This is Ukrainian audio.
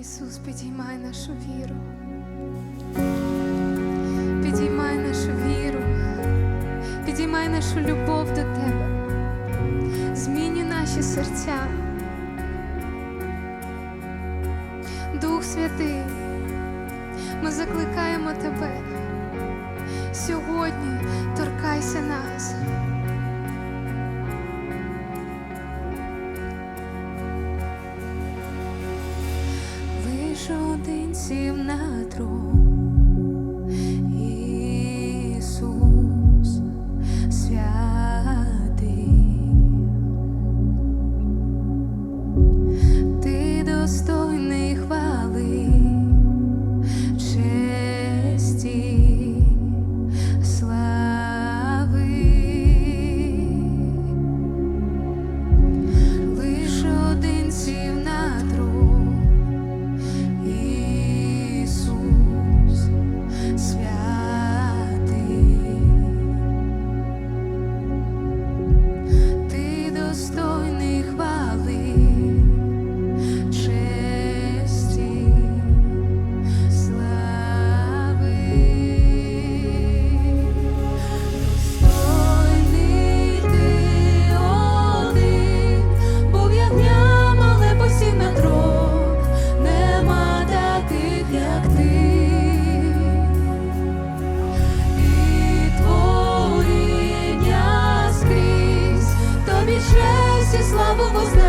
Ісус, підіймай нашу віру. Підіймай нашу віру, підіймай нашу любов до Тебе. Змінюй наші серця. Дух Святий, ми закликаємо Тебе. Сьогодні торкайся нас. Один на трон, Ісус святий, ти достойний. love was